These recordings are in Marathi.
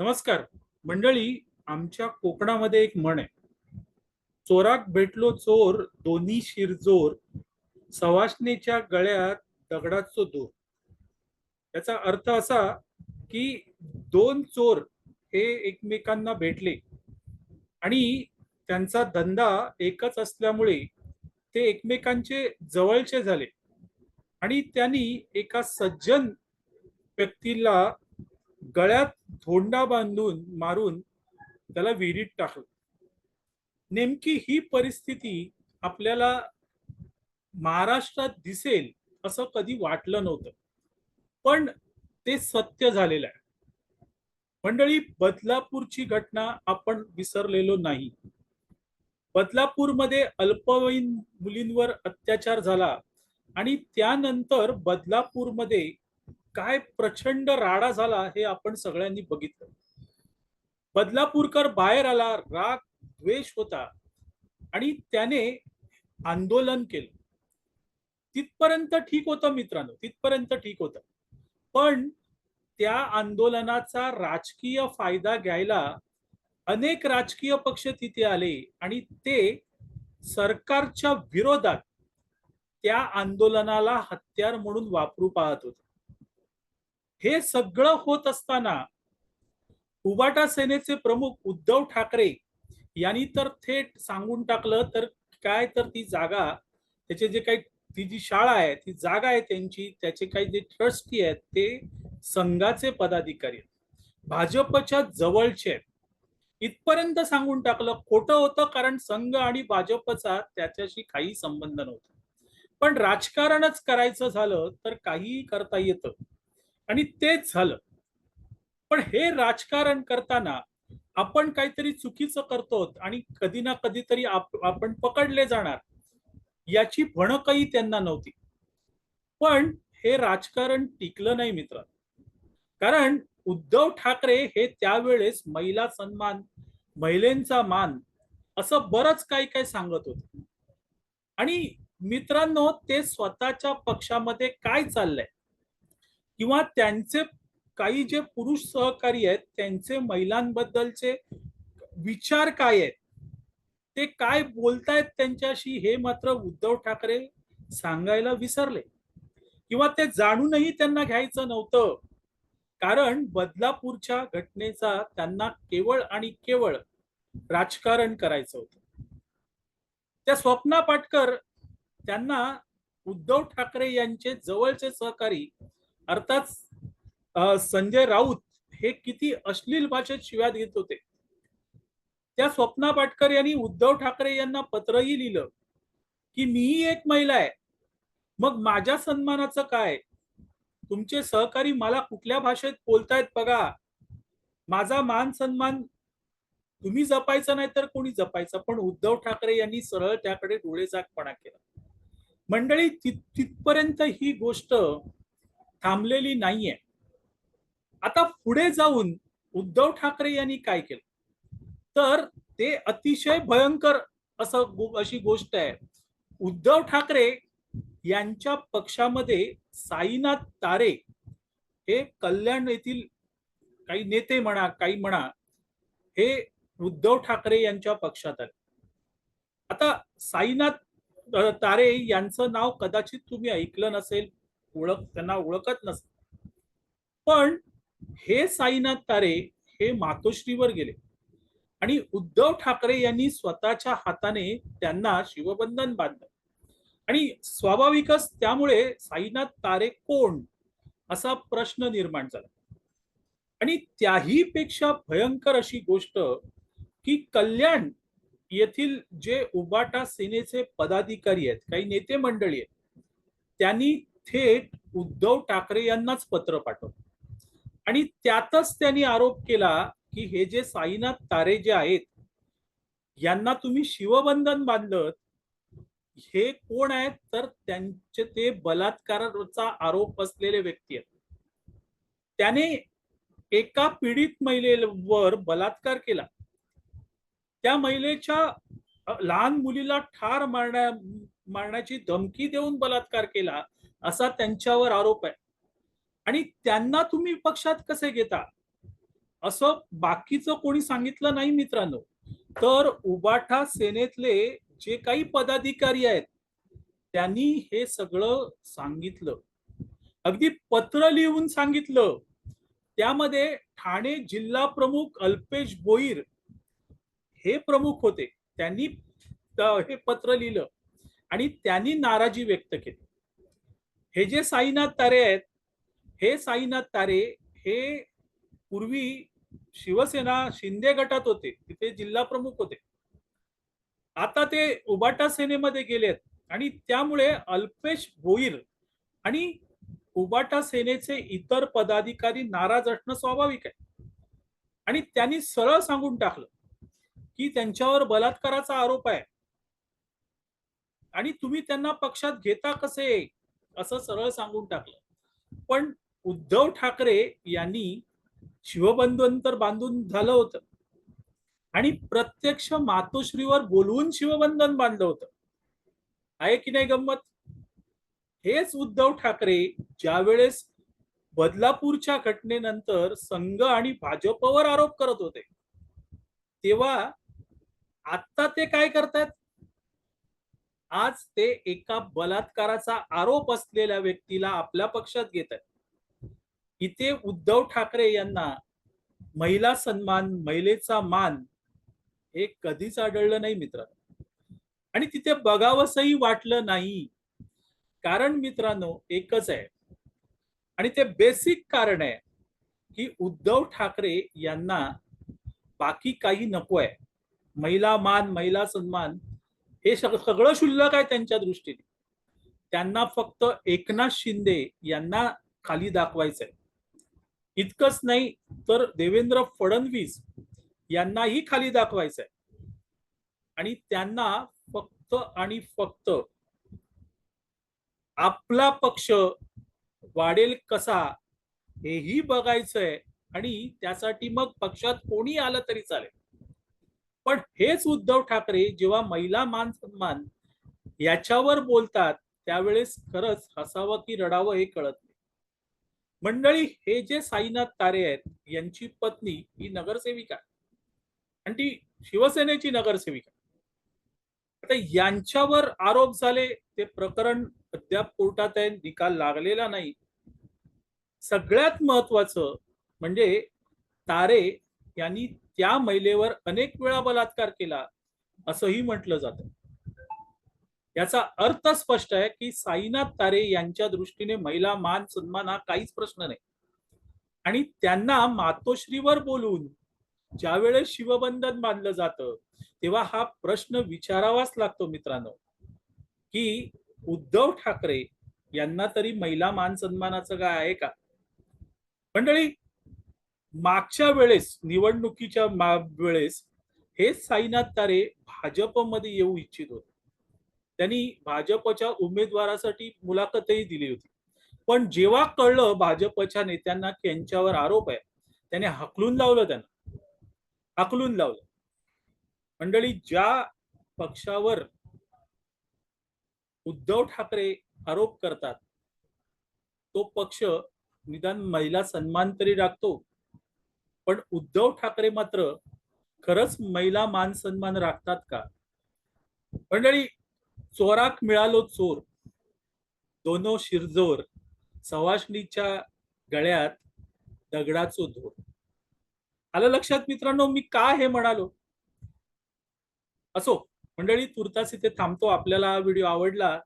नमस्कार. मंडळी आमच्या कोकणामध्ये एक म्हण आहे. चोराक भेटलो चोर दोन्ही शिरजोर सवासणीच्या गळ्यात दगडाचो दोर. याचा अर्थ असा की दोन चोर हे एकमेकांना भेटले आणि त्यांचा धंदा एकच असल्यामुळे ते एकमेकांचे जवळचे झाले आणि त्यांनी एका सज्जन व्यक्तीला गळ्यात धोंडा बांधून मारून त्याला विहिरीत टाकलं. नेमकी ही परिस्थिती आपल्याला महाराष्ट्रात दिसेल असं कधी वाटलं नव्हतं. पण ते सत्य झालेलं आहे. मंडळी बदलापूरची घटना आपण विसरलेलो नाही. बदलापूरमध्ये अल्पवयीन मुलींवर अत्याचार झाला आणि त्यानंतर बदलापूरमध्ये काय प्रचंड राडा झाला हे आपण सगळ्यांनी बघितलं. बदलापूरकर बाहेर आला राग द्वेष होता. आणि त्याने आंदोलन केलं. तिथपर्यंत ठीक होतं मित्रांनो तिथपर्यंत ठीक होतं. पण त्या आंदोलनाचा राजकीय फायदा घ्यायला अनेक राजकीय पक्ष तिथे आले आणि ते सरकारच्या विरोधात त्या आंदोलनाला हत्यार म्हणून वापरू पाहत होते. हे सगळं होत असताना उबाटा सेनेचे प्रमुख उद्धव ठाकरे यांनी तर थेट सांगून टाकलं तर काय तर ती जागा त्याचे जे काही ती जी शाळा आहे ती जागा आहे त्यांची त्याचे काही जे ट्रस्टी आहेत ते संघाचे पदाधिकारी आहेत. भाजपच्या जवळचे आहेत. इथपर्यंत सांगून टाकलं खोटं होतं कारण संघ आणि भाजपचा त्याच्याशी काही संबंध नव्हता. पण राजकारणच करायचं झालं तर काहीही करता येतं. आणि तेच झालं. पण हे राजकारण करताना आपण काहीतरी चुकीचं करतो आणि कधी ना कधीतरी आपण पकडले जाणार याची भणकही त्यांना नव्हती. पण हे राजकारण टिकलं नाही मित्र कारण उद्धव ठाकरे हे त्यावेळेस महिला सन्मान महिलेंचा मान असं बरंच काही काही सांगत होते. आणि मित्रांनो ते स्वतःच्या पक्षामध्ये काय चाललंय? किंवा त्यांचे काही जे पुरुष सहकारी आहेत त्यांचे महिलांबद्दलचे विचार काय आहेत? ते काय बोलतायत त्यांच्याशी हे मात्र उद्धव ठाकरे सांगायला विसरले. किंवा ते जाणूनही त्यांना घ्यायचं नव्हतं. कारण बदलापूरच्या घटनेचा त्यांना केवळ आणि केवळ राजकारण करायचं होतं. त्या स्वप्ना पाटकर त्यांना उद्धव ठाकरे यांचे जवळचे सहकारी अर्थात संजय राऊत हे किती अश्लील भाषेत शिव्या घेत होते. त्या स्वप्ना पाटकर यांनी उद्धव ठाकरे यांना पत्रही लिहिलं की मीही एक महिला आहे. मग माझ्या सन्मानाचं काय? तुमचे सहकारी मला कुठल्या भाषेत बोलतायत बघा. माझा मान सन्मान तुम्ही जपायचा नाही तर कोणी जपायचा. पण उद्धव ठाकरे यांनी सरळ त्याकडे डोळेजागपणा केला. मंडळी तिथपर्यंत ही गोष्ट थांबलेली नाहीये. आता पुढे जाऊन उद्धव ठाकरे यांनी काय केलं? तर ते अतिशय भयंकर असं अशी गोष्ट आहे. उद्धव ठाकरे यांच्या पक्षामध्ये साईनाथ तारे हे कल्याण येथील काही नेते म्हणा काही म्हणा हे उद्धव ठाकरे यांच्या पक्षात आले. आता साईनाथ तारे यांचं नाव कदाचित तुम्ही ऐकलं नसेल ओळख त्यांना ओळखत नसत पण हे साईनाथ तारे हे मातोश्रीवर गेले. आणि उद्धव ठाकरे यांनी स्वतःच्या हाताने त्यांना शिवबंधन बांधलं. आणि स्वाभाविकच त्यामुळे साईनाथ तारे कोण? असा प्रश्न निर्माण झाला. आणि त्याही पेक्षा भयंकर अशी गोष्ट की कल्याण येथील जे उबाटा सेनेचे पदाधिकारी आहेत काही नेते मंडळी आहेत त्यांनी थेट उद्धव ठाकरे यांनाच पत्र पाठवलं. आणि त्यातच त्यांनी आरोप केला की हे जे साईनाथ तारे जे आहेत यांना तुम्ही शिवबंधन बांधलं हे कोण आहेत? तर त्यांचे ते बलात्काराचा आरोप असलेले व्यक्ती आहेत. त्याने एका पीडित महिलेवर बलात्कार केला. त्या महिलेच्या लहान मुलीला ठार मारण्या मारण्याची धमकी देऊन बलात्कार केला. असा त्यांच्यावर आरोप आहे. आणि त्यांना तुम्ही पक्षात कसे घेता? असं बाकीचं कोणी सांगितलं नाही मित्रांनो. तर उबाठा सेनेतले जे काही पदाधिकारी आहेत त्यांनी हे सगळं सांगितलं. अगदी पत्र लिहून सांगितलं. त्यामध्ये ठाणे जिल्हा प्रमुख अल्पेश बोईर हे प्रमुख होते. त्यांनी हे पत्र लिहिलं. आणि त्यांनी नाराजी व्यक्त केली. हे जे साईनाथ तारे आहेत हे साईनाथ तारे हे पूर्वी शिवसेना शिंदे गटात होते तिथे जिल्हा प्रमुख होते. आता ते उबाटा सेनेमध्ये गेलेत आणि त्यामुळे अल्पेश भोईर आणि उबाटा सेनेचे इतर पदाधिकारी नाराज असणं स्वाभाविक आहे. आणि त्यांनी सरळ सांगून टाकलं की त्यांच्यावर बलात्काराचा आरोप आहे. आणि तुम्ही त्यांना पक्षात घेता कसे? असं सरळ सांगून टाकलं. पण उद्धव ठाकरे यांनी शिवबंधन तर बांधून झालं होतं. आणि प्रत्यक्ष मातोश्रीवर बोलवून शिवबंधन बांधलं होतं. आहे की नाही गंमत? हेच उद्धव ठाकरे ज्यावेळेस बदलापूरच्या घटनेनंतर संघ आणि भाजपवर आरोप करत होते तेव्हा आता ते काय करतात आज ते एका बलात्काराचा आरोप असलेल्या व्यक्तीला आपल्या पक्षात घेत आहेत. इथे उद्धव ठाकरे यांना महिला सन्मान महिलेचा मान हे कधीच आढळलं नाही मित्रांनो. आणि तिथे बघावंसही वाटलं नाही. कारण मित्रांनो एकच आहे. आणि ते बेसिक कारण आहे की उद्धव ठाकरे यांना बाकी काही नको आहे. महिला मान महिला सन्मान हे सगळं शुल्लक आहे त्यांच्या दृष्टीने. त्यांना फक्त एकनाथ शिंदे यांना खाली दाखवायचंय. इतकंच नाही तर देवेंद्र फडणवीस यांनाही खाली दाखवायचंय. आणि त्यांना फक्त आणि फक्त आपला पक्ष वाढेल कसा हेही बघायचंय आणि त्यासाठी मग पक्षात कोणी आलं तरी चालेल. पण हेच उद्धव ठाकरे जेव्हा महिला मान सन्मान याच्यावर बोलतात त्यावेळेस खरंच हसावं की रडावं हे कळत नाही. मंडळी हे जे साईनाथ तारे आहेत यांची पत्नी ही नगरसेविका आणि ती शिवसेनेची नगरसेविका आता यांच्यावर आरोप झाले ते प्रकरण अद्याप कोर्टात आहे निकाल लागलेला नाही. सगळ्यात महत्वाचं म्हणजे तारे यांनी त्या महिलेवर अनेक वेळा बलात्कार केला असंही म्हटलं जातं. याचा अर्थ स्पष्ट आहे की साईनाथ तारे यांच्या दृष्टीने महिला मान सन्मान हा काहीच प्रश्न नाही. आणि त्यांना मातोश्रीवर बोलून ज्यावेळेस शिवबंधन बांधलं जातं तेव्हा हा प्रश्न विचारावाच लागतो मित्रांनो. की उद्धव ठाकरे यांना तरी महिला मान सन्मानाचं काय आहे का? मंडळी मागच्या वेळेस निवडणुकीच्या वेळेस हे साईनाथ तारे भाजपमध्ये येऊ इच्छित होते. त्यांनी भाजपच्या उमेदवारासाठी मुलाखतही दिली होती. पण जेव्हा कळलं भाजपच्या नेत्यांना की यांच्यावर आरोप आहे त्याने हकलून लावलं त्यांना. हकलून लावलं. मंडळी ज्या पक्षावर उद्धव ठाकरे आरोप करतात तो पक्ष निदान महिला सन्मान तरी राखतो पण उद्धव ठाकरे मात्र खरंच महिला मान सन्मान राखतात का? मंडळी चोराक मिळालो चोर. दोनो शिरजोर. सवाशणीच्या गळ्यात दगडाचो धोर. आलं लक्षात मित्रांनो मी का हे म्हणालो? असो मंडळी तुर्तास इथे थांबतो. आपल्याला हा व्हिडिओ आवडला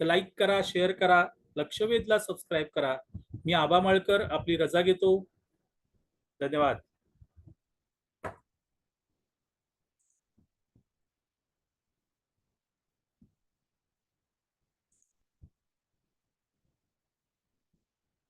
तर लाईक करा शेअर करा लक्षवेधला सबस्क्राईब करा. मी आबा माळकर आपली रजा घेतो. धन्यवाद.